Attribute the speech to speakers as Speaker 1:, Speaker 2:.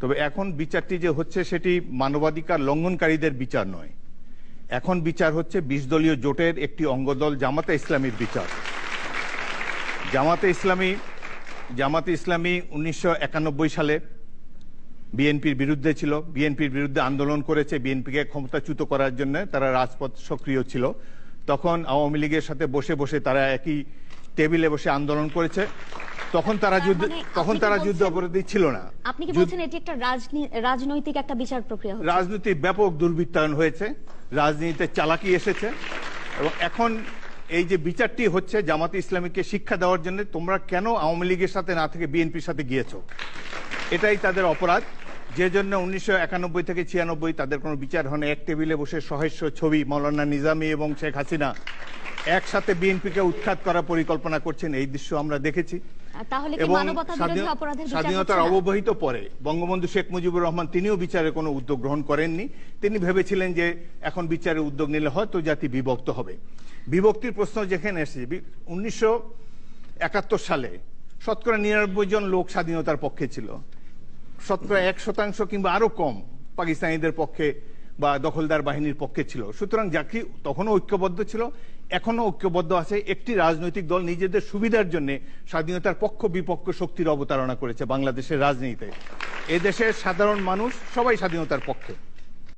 Speaker 1: তবে এখন বিচারটি যে হচ্ছে সেটি মানবাধিকার লঙ্ঘনকারীদের বিচার নয়। এখন বিচার হচ্ছে বিশ দলীয় জোটের একটি অঙ্গদল, জামাতে ইসলামীর বিচার। জামাতে ইসলামী জামাতে ইসলামী উনিশশো একানব্বই সালে বিএনপির বিরুদ্ধে ছিল। বিএনপির বিরুদ্ধে আন্দোলন করেছে বিএনপিকে ক্ষমতাচ্যুত করার জন্য। তারা রাজপথ সক্রিয় ছিল। তখন আওয়ামী লীগের সাথে বসে বসে তারা একই টেবিলে বসে আন্দোলন করেছে। তখন তারা যুদ্ধ
Speaker 2: মানে
Speaker 1: তখন তারা যুদ্ধ অপরাধী ছিল না।
Speaker 2: আপনি কি বলছেন এটি একটা রাজনী- রাজনৈতিক একটা বিচার প্রক্রিয়া হচ্ছে?
Speaker 1: রাজনীতির ব্যাপক দুর্বৃত্তায়ন হয়েছে। রাজনীতিতে চালাকি এসেছে। এবং এখন এই যে বিচারটি হচ্ছে জামাতে ইসলামীকে শিক্ষা দেওয়ার জন্য তোমরা কেন আওয়ামী লীগের সাথে না থেকে বিএনপির সাথে গিয়েছো? এটাই তাদের অপরাধ। যে জন্য উনিশশো একানব্বই থেকে ছিয়ানব্বই তাদের কোনো বিচার হয় না। এক টেবিলে বসে সহাস্য ছবি মৌলানা নিজামী এবং শেখ হাসিনা একসাথে বিএনপিকে উৎখাত করার পরিকল্পনা করছেন। এই দৃশ্য আমরা দেখেছি।
Speaker 2: তাহলে কি মানবতা বিরোধী অপরাধের বিচার
Speaker 1: স্বাধীনতার অবহিত পরে বঙ্গবন্ধু শেখ মুজিবুর রহমান তিনিও বিচারে কোনো উদ্যোগ গ্রহণ করেননি। তিনি ভেবেছিলেন যে এখন বিচারে উদ্যোগ নিলে হয়তো জাতি বিভক্ত হবে। বিভক্তির প্রশ্ন যেখানে এসেছে উনিশশো একাত্তর সালে শতকরা নিরানব্বই জন লোক স্বাধীনতার পক্ষে ছিল। শতকরা এক শতাংশ কিংবা আরও কম পাকিস্তানিদের পক্ষে বা দখলদার বাহিনীর পক্ষে ছিল। সুতরাং জাতি তখনও ঐক্যবদ্ধ ছিল। এখনও ঐক্যবদ্ধ আছে, একটি রাজনৈতিক দল নিজেদের সুবিধার জন্য স্বাধীনতার পক্ষ বিপক্ষ শক্তির অবতারণা করেছে বাংলাদেশের রাজনীতিতে। এদেশের সাধারণ মানুষ সবাই স্বাধীনতার পক্ষে।